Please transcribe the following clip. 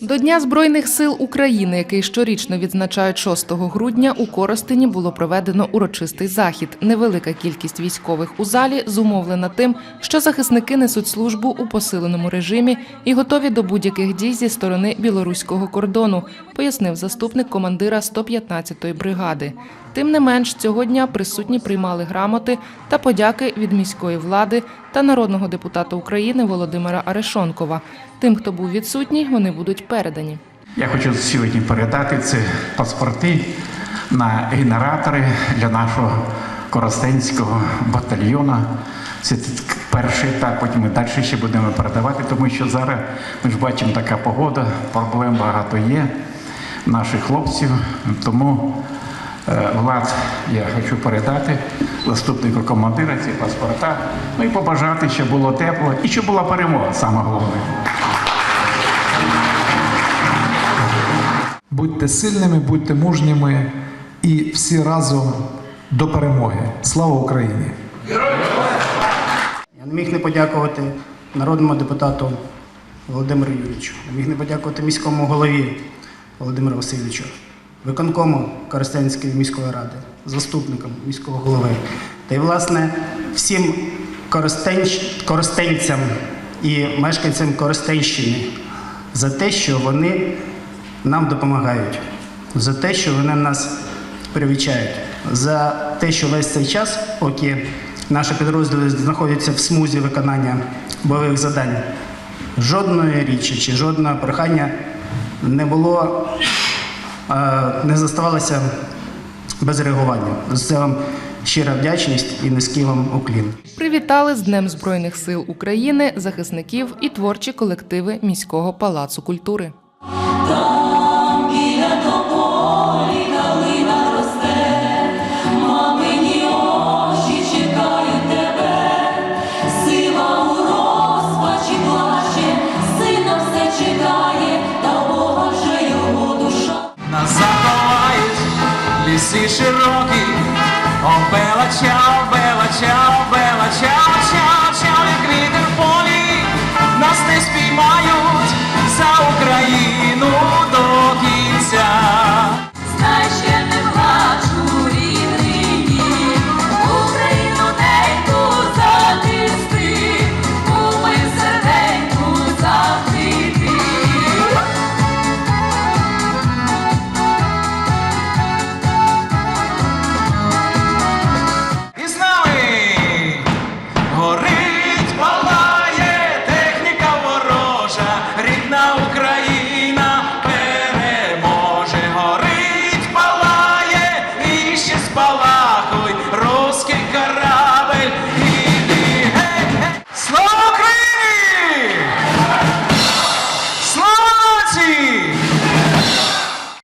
До Дня Збройних сил України, який щорічно відзначають 6 грудня, у Коростені було проведено урочистий захід. Невелика кількість військових у залі зумовлена тим, що захисники несуть службу у посиленому режимі і готові до будь-яких дій зі сторони білоруського кордону, пояснив заступник командира 115-ї бригади. Тим не менш, цього дня присутні приймали грамоти та подяки від міської влади та народного депутата України Володимира Арешонкова. Тим, хто був відсутній, вони будуть передані. Я хочу сьогодні передати ці паспорти на генератори для нашого коростенського батальйону. Це перший етап, потім ми далі ще будемо передавати, тому що зараз ми ж бачимо така погода, проблем багато є наших хлопців. Тому е, Влад, я хочу передати заступнику командира ці паспорта, ну і побажати, щоб було тепло і щоб була перемога, саме головне. Будьте сильними, будьте мужніми і всі разом до перемоги. Слава Україні! Я не міг не подякувати народному депутату Володимиру Юрійовичу, не міг не подякувати міському голові Володимиру Васильовичу, виконкому Коростенської міської ради, заступникам міського голови та й, власне, всім коростенщ- коростенцям і мешканцям Коростенщини за те, що вони нам допомагають, за те, що вони нас привічають, за те, що весь цей час, поки наші підрозділи знаходяться в смузі виконання бойових завдань, жодної річі чи жодного прохання не було, е, не заставалося без реагування. Це вам щира вдячність і низький вам уклін. Привітали з Днем Збройних сил України захисників і творчі колективи міського палацу культури. Ліси широкі, обелача, обелача, обелача, Україна, Україна переможе, горить, палає і ще.